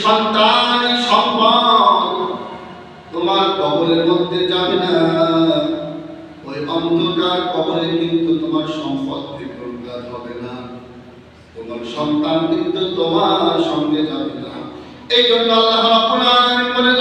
সন্তান সম্পদ তোমার কবরের মধ্যে যাবে না। ওই অন্ধকার কবরে কিন্তু তোমার সম্পদ বিপ্রকাশ হবে না। তোমার সন্তান কিন্তু তোমার সঙ্গে যাবে না। এই জন্য আল্লাহ রাব্বুল আলামিন বলেন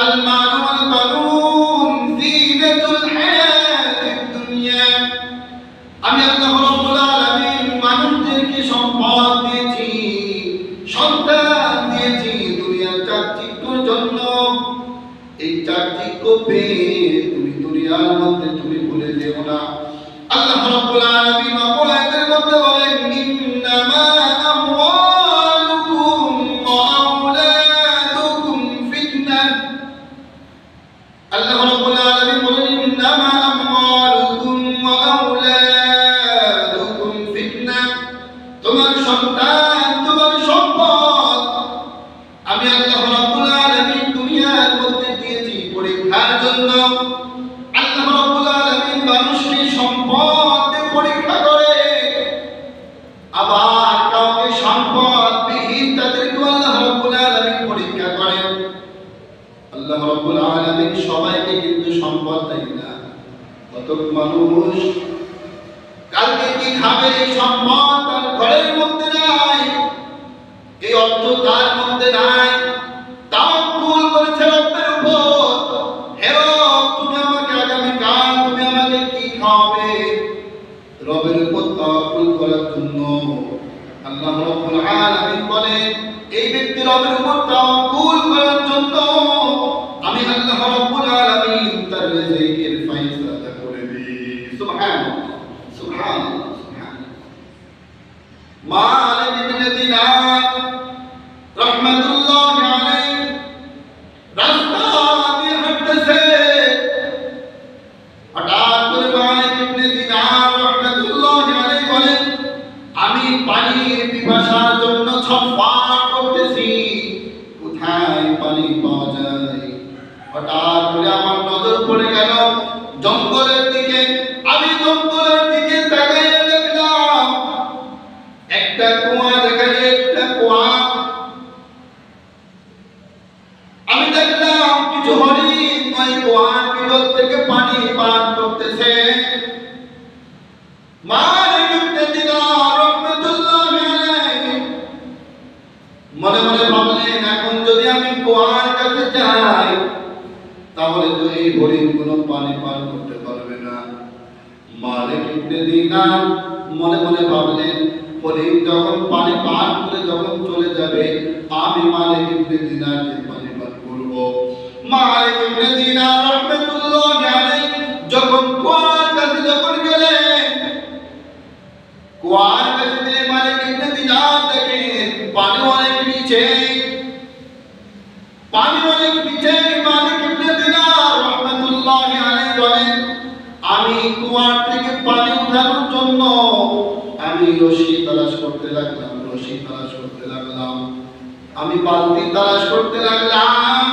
কি খাওয়াবে? রবের উপর তাওয়াক্কুল করার জন্য আল্লাহ রাব্বুল আলামিন এই ব্যক্তি রবের উপর তাওয়াক্কুল গেল। জঙ্গলের দিকে আমি জঙ্গলের দিকে তাকাইয়া দেখলাম একটা কুয়া দেখা যায় একটা কুয়া আমি দেখলাম কিছু হরিণ ওই কুয়ার ভিতর থেকে পানি পান করতেছে মালিক ইবনে দিনার রাহমাতুল্লাহি আলাইহি মনে মনে ভাবলেন এখন যদি আমি কুয়ার কাছে যাই তাহলে তো এই হরিণ কোনো পানি পান করতে পারবে না মালিক ইবনে দিনার মনে মনে ভাবলেন হরিণ যখন পানি পান করে যখন চলে যাবে, আমি মালিক ইবনে দিনারকে পান করব। মালিক ইবনে দিনার রহমাতুল্লাহ আলাইহি যখন কুয়ার কাছে যখন গেলেন, কুয়ার রশি তালাশ করতে লাগলাম, রশি তালাশ করতে লাগলাম। আমি বালতি তালাশ করতে লাগলাম।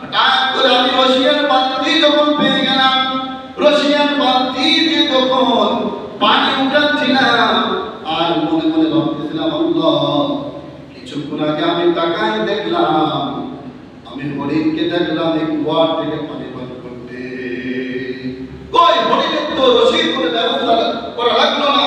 হঠাৎ আমি রশিয়ার বালতি যখন পেয়ে গেলাম, রশিয়ার বালতি দিয়ে যখন পানি উঠাচ্ছিলাম আর মনে মনে ভাবতেছিলাম, আল্লাহ, কিছুক্ষণ আগে আমি তাকায় দেখলাম, আমি হরিণকে দেখলাম এই কুয়ার থেকে পানি পান করতে। কই হরিণের তো রশিদ করে ব্যবস্থা করা লাগল না।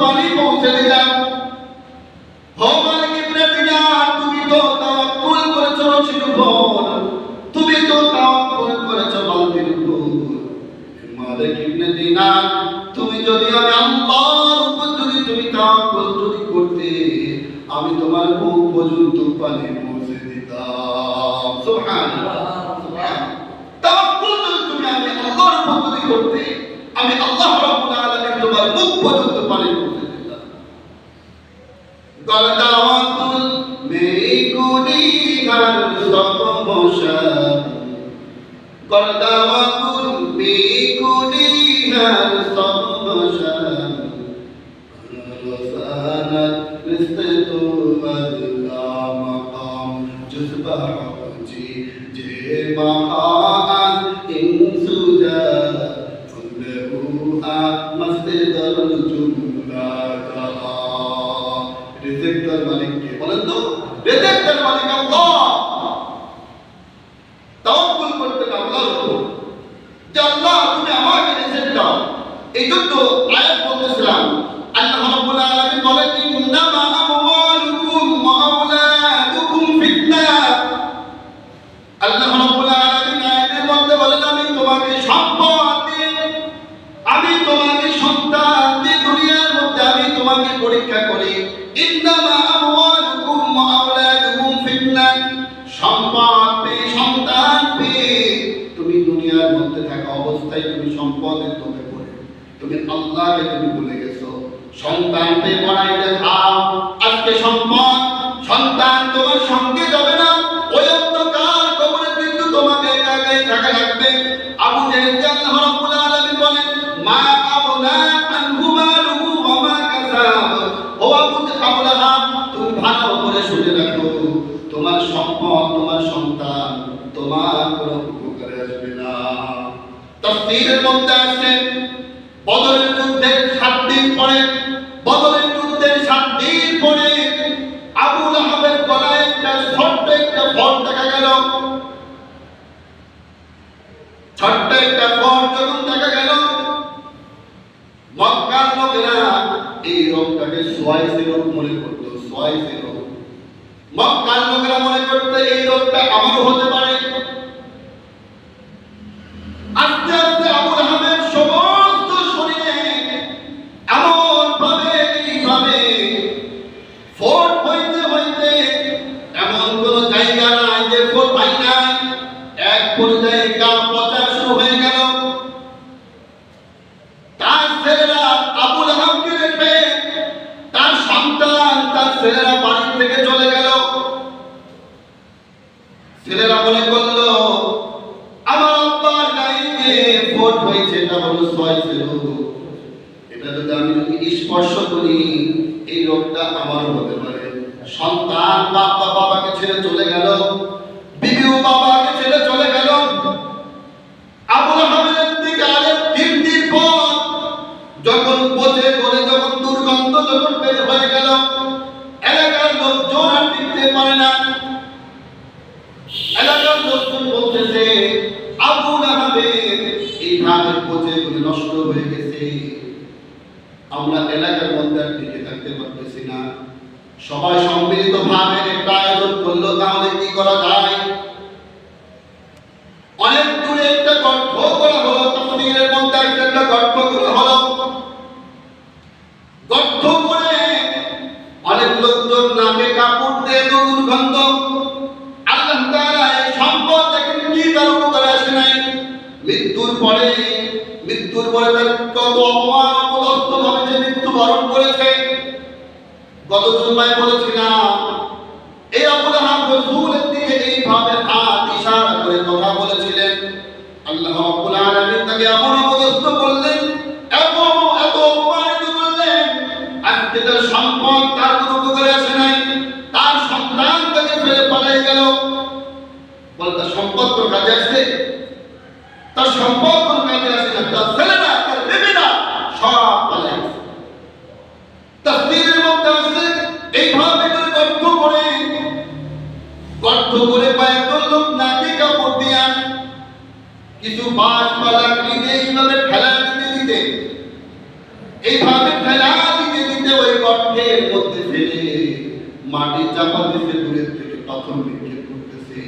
পানি পৌঁছে দিলাম। Maha. মধ্যে থাকা অবস্থায় তুমি সম্পদে তোকে পড়ে। তুমি আল্লাহকে তুমি ভুলে গেছো। সন্তানকে পেয়ে পড়াইতে খাও আজকে সম্পদ, সন্তান তোমার সঙ্গে রোগটাকে সোয়াইসি মনে করতো সোয়াইসি রোগ মক্কার লোকেরা মনে করতো, এই রোগটা আমারও হতে পারে আস্তে আস্তে আবু লাহাবের সমস্ত শরীরে এমন ভাবে এইভাবে ফোট হইতে হইতে এমন কোন জায়গা নাই যে ফোট পাই নাই এক পর্যায়ে গা পচা শুরু হয়ে গেল তার ছেলেরা আবু লাহাবকে রেখে তার সন্তান তার ছেলেরা বাড়ি থেকে চলে গেল ছেলেরা মনে করল আমার আব্বার গায়ে যে ফোট হয়েছে এটা হলো সোয়াইস রোগ এটা যদি আমি যদি স্পর্শ করি, এই রোগটা আমারও হতে পারে। সন্তান বাবা বাবাকে ছেড়ে চলে গেল, বিবিও বাবাকে ছেড়ে চলে গেল আবুল আহমেদ ইন্তিকালের তিন দিন পর যখন পচে গলে যখন দুর্গন্ধ যখন বের হয়ে গেল এলাকার লোকজন আর টিকতে পারে না এলাকার লোকজন বলতেছে আবুল আহমেদ এইভাবে পচে গলে নষ্ট হয়ে গেছে আমরা এলাকার মধ্যে টিকে থাকতে পারতেছি না। সবাই সম্মিলিত ভাবে একটা আয়োজন করল, তাহলে কি করা যায়? অনেক দূরে একটা গর্ত করা হলো মধ্যে একটা হলো। করে অনেক লোকজন নাকে কাপড় দিয়ে তো দুর্গন্ধ আল্লাহ এই সম্পদ কি তার আসে নাই। মৃত্যুর পরে মৃত্যুর পরে তার কত অপমান ভাবে যে মৃত্যু বরণ করেছে, গত জুম্মায় বলেছিলাম এই আবুল আহাব রাসূলের দিকে এইভাবে হাত ইশারা করে কথা বলেছিলেন। আল্লাহ রাব্বুল আলামিন তাকে এমন অপদস্থ করলেন সম্পদ তার কোনো উপকারে আসে নাই, তার সন্তান তাকে ফেলে পালিয়ে গেল। বল, তার সম্পদ তোর কাজে আসছে? তার সম্পদ তোর কাজে আসে না, তার ছেলেরা তার বেবিরা সব কিছু বা লাকড়ি এইভাবে ঠেলা দিতে দিতে, এইভাবে ঠেলা দিতে দিতে ওই গর্তের মধ্যে ফেলে মাটি চাপা দিতে দূরের থেকে তখন নিক্ষেপ করতেছে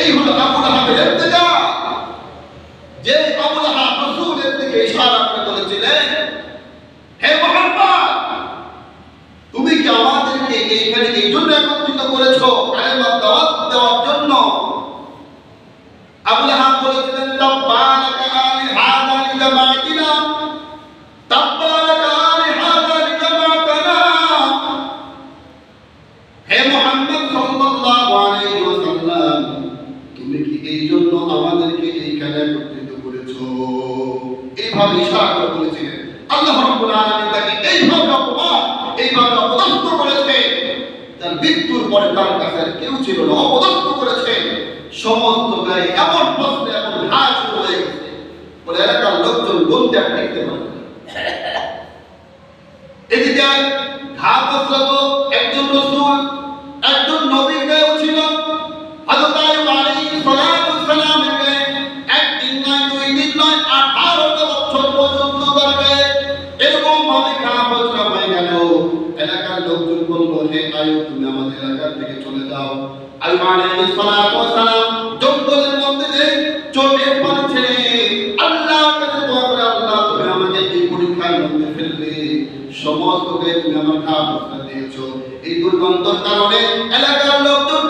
এই হলো আবুল আহাবের ইর্তেজা যে আবুল আহাব রাসূলের দিকে ইশারা করে বলেছিলেন হে মোহাম্মদ তুমি কি আমাদেরকে এইখানে এই জন্য একত্রিত করেছ কালেমা দাওয়াত দেওয়ার জন্য আবুল আহাব বলেছিলেন তাব্বানাকা আলি হাদা লিজামাতিনা এইভাবে ইশারা করে বলেছিলেন আল্লাহ রাব্বুল আলামিন তাকে এইভাবে অপমান এইভাবে অপদস্থ করেছে তার মৃত্যুর পরে তার কাছে আর কেউ ছিল না অপদস্থ করেছে সমস্ত গায়ে এমন প্রশ্নে এমন ঘাস শুরু হয়ে গেছে বলে এলাকার লোকজন বলতে আর দেখতে পারে না। এদিকে ঘা বস্ত্রাতো একজন রসুল একজন নবীর গায়েও ছিল হযরত আইয়ুব আলাইহিস সালাতু সালামের গায়ে একদিন নয় দুই দিন নয় আঠারোটা বছর পর্যন্ত তার গায়ে এরকম ভাবে ঘা বস্ত্র হয়ে গেল এলাকার লোকজন বলল হে আয়ু, তুমি আমাদের এলাকার থেকে চলে যাও। আমাকে এই কারণে এলাকার লোকজন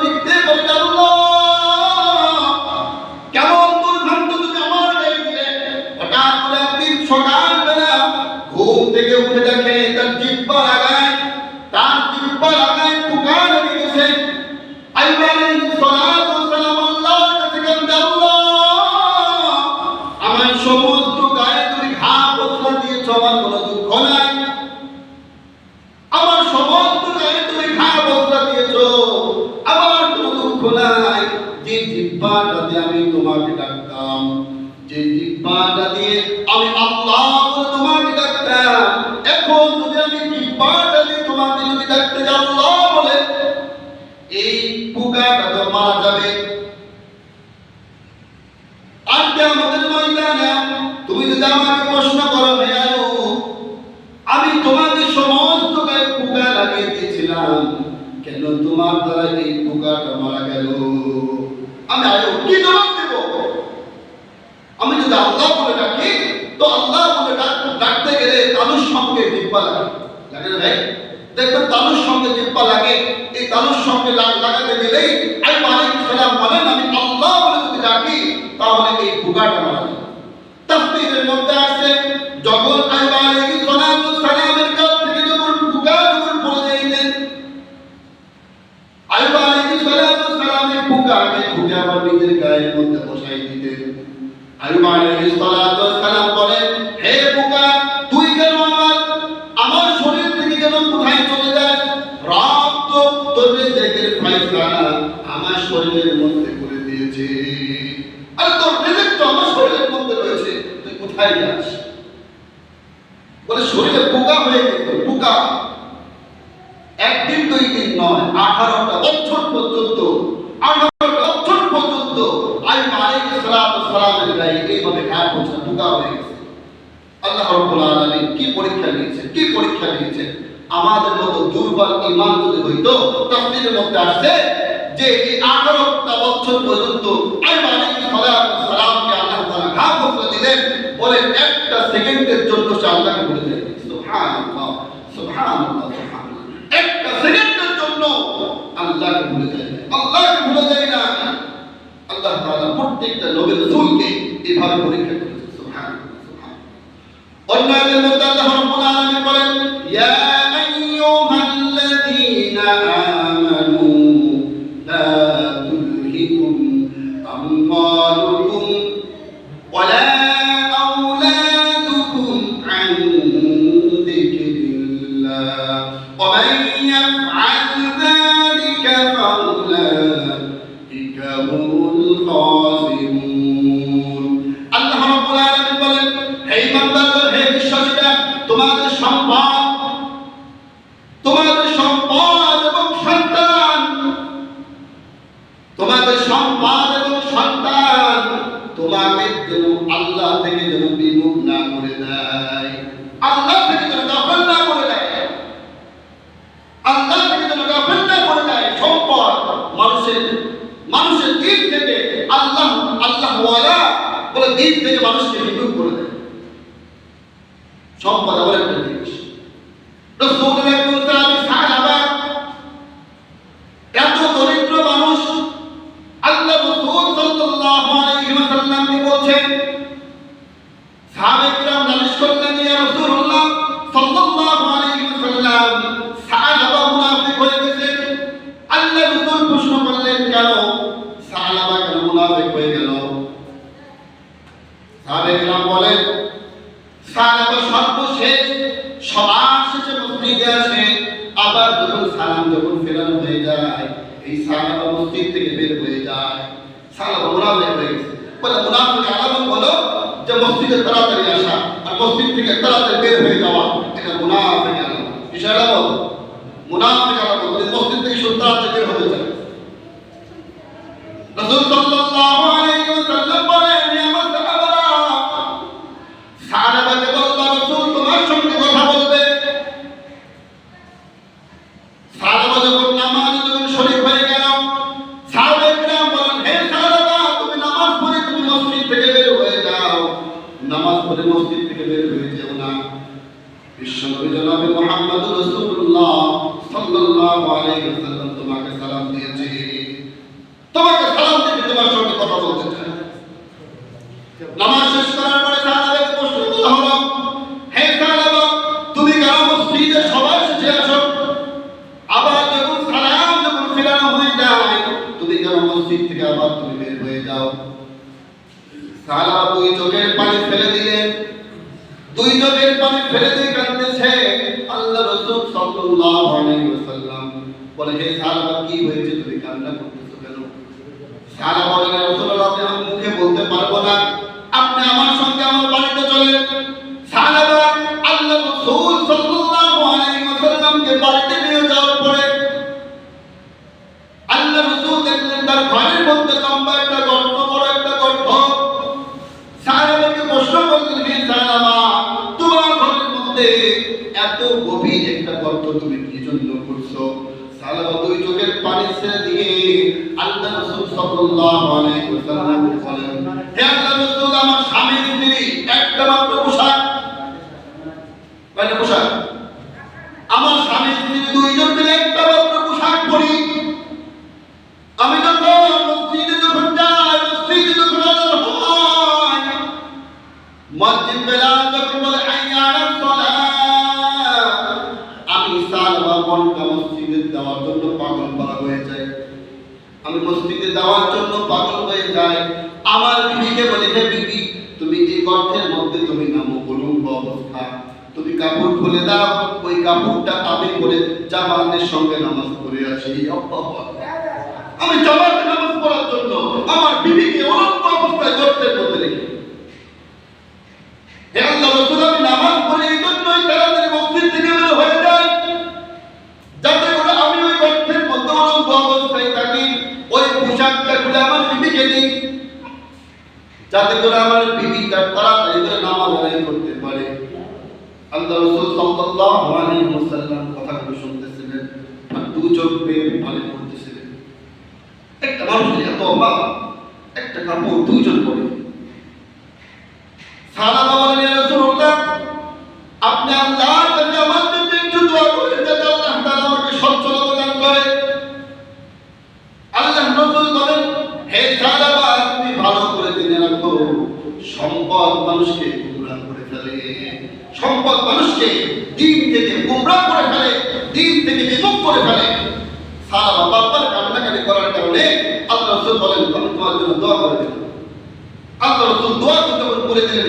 আমি তোমাকে ডাকতাম যে জিব্বাটা দিয়ে আমি আল্লাহ বলে তোমাকে ডাকতাম এখন যদি আমি জিব্বাটা দিয়ে তোমাকে যদি ডাকতে যাই আল্লাহ বলে এই পোকাটা তো মারা যাবে আর আমাদের ময়দানে তুমি যদি আমাকে প্রশ্ন করো হে আয়ুব, আমি তোমাকে সমস্ত গায়ে পোকা লাগিয়ে দিয়েছিলাম কেন তোমার দ্বারা এই পোকাটা মারা গেল আমি আয়ো কি জবাব দেব আমি যদি আল্লাহ বলে ডাকি তো আল্লাহ বলে ডাক- ডাকতে গেলে তালুর সঙ্গে জিব্বা লাগে না ভাই দেখবেন সঙ্গে জিব্বা লাগে। এই তালুর সঙ্গে লাগ- লাগাতে গেলেই আমি মালিক সালাম বলেন, আমি আল্লাহ বলে যদি ডাকি তাহলে এই ভুগাটা মারা যায় তাফসীরের মধ্যে আছে যখন করে আর তোর রিজিক তো আমার শরীরের মধ্যে রয়েছে, তুই কোথায় যাস? বলে শরীরে পোকা হয়ে গেছে, পোকা। একদিন দুই দিন নয়, আঠারোটা বছর পর্যন্ত, আঠারোটা বছর পর্যন্ত আই মালিক সালাম সালামের গায়ে এইভাবে খায় পৌঁছে পোকা হয়ে গেছে। আল্লাহ রাব্বুল আলামিন কি পরীক্ষা নিয়েছেন, কি পরীক্ষা নিয়েছেন? আমাদের মতো দুর্বল ঈমান যদি হইতো, তাফসীরের মধ্যে আসছে যে এই 18টা বছর পর্যন্ত সালামকে আল্লাহ তাআলা ঘা করে দিলেন, বলে একটা সেকেন্ডের জন্য সে আল্লাহকে সুবহানাল্লাহ সুবহানাল্লাহ একটা সেকেন্ডের জন্য আল্লাহকে ভুলে যায়। আল্লাহকে ভুলে যায় না আল্লাহ তাআলা প্রত্যেকটা নবী রাসূলকে এভাবে পরীক্ষা করেছেন সুবহানাল্লাহ অন্য আয়াতের মধ্যে আল্লাহ রাব্বুল আলামিন বলেন, ইয়া ওয়ালা বলে দিক থেকে মানুষকে বিমুখ করে দেয়। সম্পদ আবার একটা জিনিস। দরিদ্র মানুষ আল্লাহ রাসূল সাল্লাল্লাহু আলাইহি ওয়াসাল্লামকে বলছেন সাহাবায়ে কিরাম নালিশ করলেন ইয়া রাসূলুল্লাহ সাল্লাল্লাহু আলাইহি ওয়াসাল্লাম সাহাবা মুনাফিক হয়ে গেছে আল্লাহ রাসূল প্রশ্ন করলেন কেন সাহাবা কেন মুনাফিক হয়ে গেল সাহাবায়ে কিরাম বলেন সালাবা সর্বশেষ সবার শেষে মসজিদে আসে, আবার যখন সালাম যখন ফেরানো হয়ে যায়, এই সালাবা মসজিদ থেকে বের হয়ে যায়। সালাবা মুনাফিক হয়ে গেছে। বলে মুনাফিক আলামত হলো যে মসজিদে তাড়াতাড়ি আসা আর মসজিদ থেকে তাড়াতাড়ি বের হয়ে যাওয়া। এটা মুনাফিক আলামত বিষয়টা বল। মুনাফিক আলামত মসজিদ থেকে শুধু তাড়াতাড়ি বের হতে চায়। রাসূল সাল্লাল্লাহু মধ্যে এত গভীর একটা গর্ত তুমি কি জন্য করছ। চোখের পানি ছেড়ে দিয়ে আল্লাহ রাসূল সাল্লাল্লাহু আলাইহি ওয়াসাল্লাম বলেন, হে রাসূল, আমার স্বামী স্ত্রী, একটা মাত্র পোশাক। কয়টা পোশাক? আমার স্বামী স্ত্রী দুইজন মিলে একটা মাত্র পোশাক পরি। আমি যখন মসজিদে যখন যাই, মসজিদে যখন আজান হয় মসজিদ বেলাল মসজিদে যাওয়ার জন্য পাগল হয়ে যাই আমার বিবিকে বলে, হে বিবি, তুমি এই গর্তের মধ্যে তুমি নামো বলুন অবস্থা। তুমি কাপড় খুলে দাও, ওই কাপড়টা আমি করে জামাতের সঙ্গে নামাজ পড়ে আসি। আমি জামাতে নামাজ পড়ার জন্য আমার বিবিকে অনন্ত অবস্থায় গর্তের মধ্যে রেখে হে আল্লাহ যাতে করে আমার বিবি তাড়াতাড়ি করে নামাজ আদায় করতে পারে। আল্লাহ সাল্লাল্লাহু আলাইহি ওয়াসাল্লাম কথাগুলো শুনতেছিলেন আর চোখ বেয়ে একটা মানুষের এত একটা কাপড় পরে। সালামা ইয়া রাসূলুল্লাহ, আপনি আল্লাহর কাছে আমার জন্য একটু দোয়া করেন যাতে আল্লাহ তাআলা আমাকে সচ্ছলতা দান করে আল্লাহ রাসূল বলেন হে সালামা তুমি ভালো করে জেনে রাখো সম্পদ মানুষকে গুমরাহ করে ফেলে সম্পদ মানুষকে দিন থেকে গুমরাহ করে ফেলে দিন থেকে বিমুখ করে ফেলে সালামা বারবার কান্নাকাটি করার কারণে আল্লাহ রাসূল বলেন আমি তোমার জন্য দোয়া করে দিলাম আল্লাহ রাসূল দোয়া করতে করে দিলেন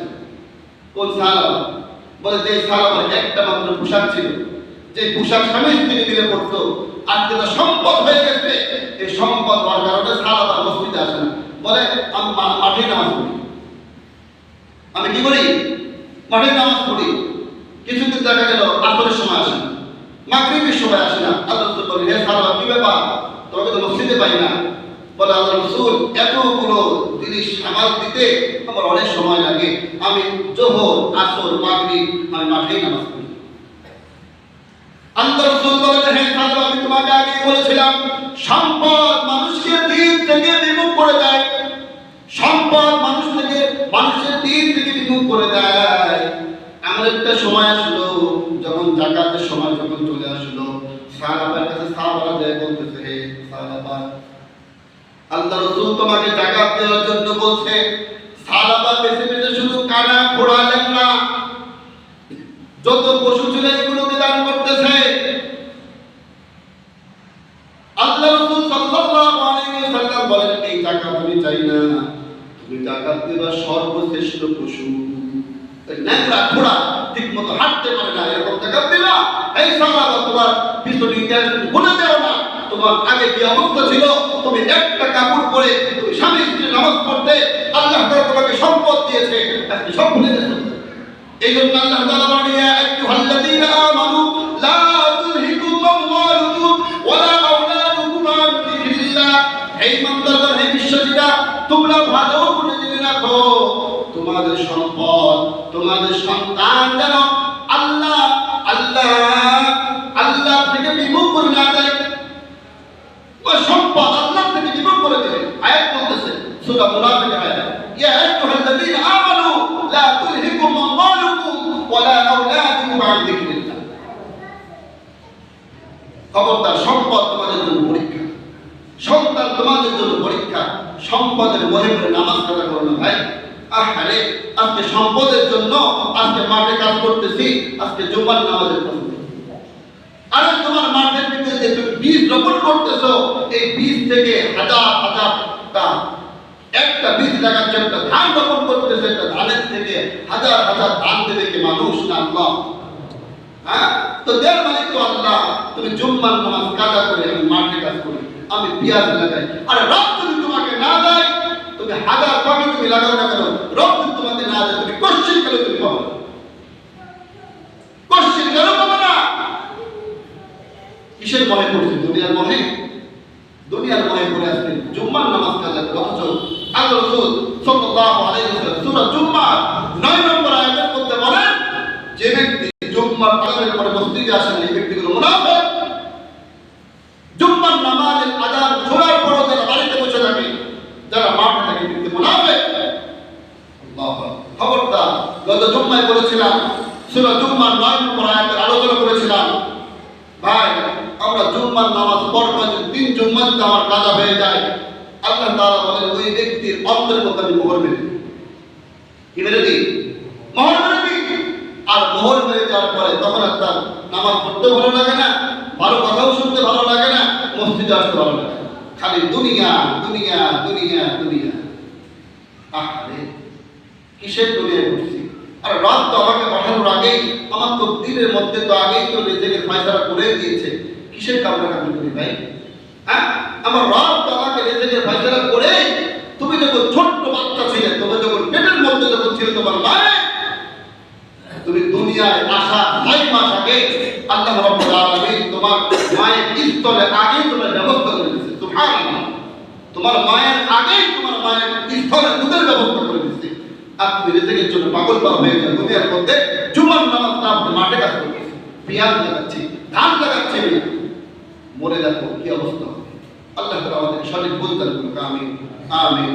কোন সালামা। বলে যে সালামার একটা মাত্র পোশাক ছিল, যে পোশাক স্বামী স্ত্রী মিলে পড়তো আর যেটা সম্পদ হয়ে গেছে। এই সম্পদ হওয়ার কারণে সালামা মসজিদে আসে না। বলে, আমি মাঠে নামাজ পড়ি। আমি কি করি? মাঠে নামাজ পড়ি। কিছুদিন দেখা গেল, আসরের সময় আসে না। মাগরিবের সময় আসে না। আল্লাহ বলেন হে কি ব্যাপার? তোমাকে তো মসজিদে পাই না। বলে আল্লাহ রসুল, এতগুলো জিনিস সামাল দিতে আমার অনেক সময় লাগে। আমি জোহর, আসর, মাগরিব, আমি মাঠেই নামাজ পড়ি। আল্লাহ রসুল বলেন হে সাধু আমি তোমাকে আগে বলেছিলাম, সম্পদ মানুষকে দিন থেকে বিমুখ করে দেয়। সম্পদ মানুষ থেকে, মানুষের দিন থেকে বিমুখ করে দেয়। এমন একটা সময় আসলো, যখন জাকাতের সময় যখন চলে আসলো। সাহাবার কাছে সাহাবারা দেয় বলতেছে, হে সাহাবা আল্লাহ রসুল তোমাকে জাকাত দেওয়ার জন্য বলছে সাহাবা বেছে বেছে শুধু কানা ঘোড়া লেখনা যত পশু ছিল এগুলোকে দান করতেছে। আল্লাহ রাসূল সাল্লাল্লাহু আলাইহি ওয়াসাল্লাম বলেন, এই জাকাত আমি চাই না। তুমি জাকাত দিবা সর্বশ্রেষ্ঠ পশু। ন্যাংরা ঘোড়া ঠিক মতো হাঁটতে পারে না, এরকম জাকাত দিবা। এই সাহাবা তোমার পিছনে ইতিহাস বলে দেও না। তোমার আগে অবস্থা ছিল? তুমি একটা কাপড় পরে তুমি স্বামী স্ত্রী নামাজ পড়তে আল্লাহ তাআলা তোমাকে সম্পদ দিয়েছে। আজকে সব এই জন্য আল্লাহ তাআলা বলেন আইয়ুহাল্লাযীনা আমানু, লা তুলহিকুম আমওয়ালুকুম ওয়ালা আওলাদুকুম আন যিকরিল্লাহ হে তোমরা ভালো রাখো, তোমাদের সম্পদ, তোমাদের সন্তান যেন আল্লাহ আল্লাহ আল্লাহ থেকে বিমুখ না যায়। ওই সম্পদ আল্লাহ থেকে বিমুখ করে দেবে আয়াত বলতেছে, সূরা মুনাফিক আয়াত। ইয়া তোমাদের জন্য পরীক্ষা। সন্তান তোমাদের জন্য পরীক্ষা। সম্পদের মহে করে নামাজ কাজা করো না ভাই। আজকে সম্পদের জন্য আজকে মাঠে কাজ করতেছি, আজকে জুমার নামাজের কথা আরে তোমার মাঠের ভিতরে যে তুমি বীজ রোপণ করতেছো, এই বীজ থেকে হাজার হাজার টা একটা বীজ লাগাচ্ছে একটা ধান রোপণ করতেছে, একটা ধানের থেকে হাজার হাজার ধান দেবে মানুষ না হ্যাঁ? তো দেড় মালিক তো আল্লাহ? তুমি জুম্মার নামাজ কাজা করে আমি মাঠে কাজ করি, আমি পেঁয়াজ লাগাই। আরে রব যদি তোমাকে না দেয়, তুমি হাজার পাখি তুমি লাগাও না কেন? রব যদি তোমাকে না দেয়, তুমি কোশ্চিন কেন তুমি পাবো। কোশ্চিন কেন কিসের মনে করছে দুনিয়ার মনে? দুনিয়ার মনে করে আসছে জুম্মার নামাজ কাজা অথচ আল্লাহ রাসূল সাল্লাল্লাহু সূরা জুম্মা 9 নম্বর আয়াতের মধ্যে বলেন, যে ব্যক্তি জুম্মার আজানের পরে মসজিদে আসেন, এই ব্যক্তিগুলো মুনাফিক জুম্মার নামাজের আজান শোনার পরও যারা বাড়িতে বসে থাকে যারা মাঠে থাকে কিন্তু মুনাফিক আল্লাহু আকবার। খবরদার গত জুম্মায় বলেছিলাম সূরা জুম্মার 9 নম্বর আয়াতের আলোচনা করেছিলাম ভাই আমরা জুম্মার নামাজ পড়ব যে তিন জুম্মা যদি আমার কাজা হয়ে যায় আল্লাহ তাআলা বলেন ওই অন্তরের মধ্যে আমি মোহর মেরে। কি মেরে দিই মোহর মেরে দিই আর মোহর মেরে দেওয়ার পরে তখন আর তার নামাজ পড়তে ভালো লাগে না, ভালো কথাও শুনতে ভালো লাগে না, মসজিদে আসতে ভালো লাগে খালি দুনিয়া দুনিয়া দুনিয়া দুনিয়া। আহারে, কিসের দুনিয়ায় করছি আর রাত তো আমাকে পাঠানোর আগেই, আমার তো দিনের মধ্যে তো আগেই তো রেজেকের ফায়সালা করে দিয়েছে। কিসের কামনা কামনা করি ভাই? হ্যাঁ? আমার রাত তো আমাকে রেজেকের ফায়সালা করে যখন ছোট্ট বাচ্চা ছিলে তুমি যখন পেটের মধ্যে যখন ছিল তোমার মায়ে তুমি দুনিয়ায় আসা ছয় মাস আগে আল্লাহ রাব্বুল আলামিন তোমার মায়ের স্তরে আগেই তোমার ব্যবস্থা করে দিয়েছে। সুবহানাল্লাহ। তোমার মায়ের আগেই তোমার মায়ের স্তরে দুধের ব্যবস্থা করে দিয়েছে। আর তুমি জন্য পাগল পাগল হয়ে যাও দুনিয়ার মধ্যে জুমার নামাজ না আপনি মাঠে কাজ করতেছি পেঁয়াজ লাগাচ্ছি, ধান লাগাচ্ছি আমি মরে দেখো কি অবস্থা হবে? আল্লাহ আমাদের সঠিক বলতে আমি আমিন।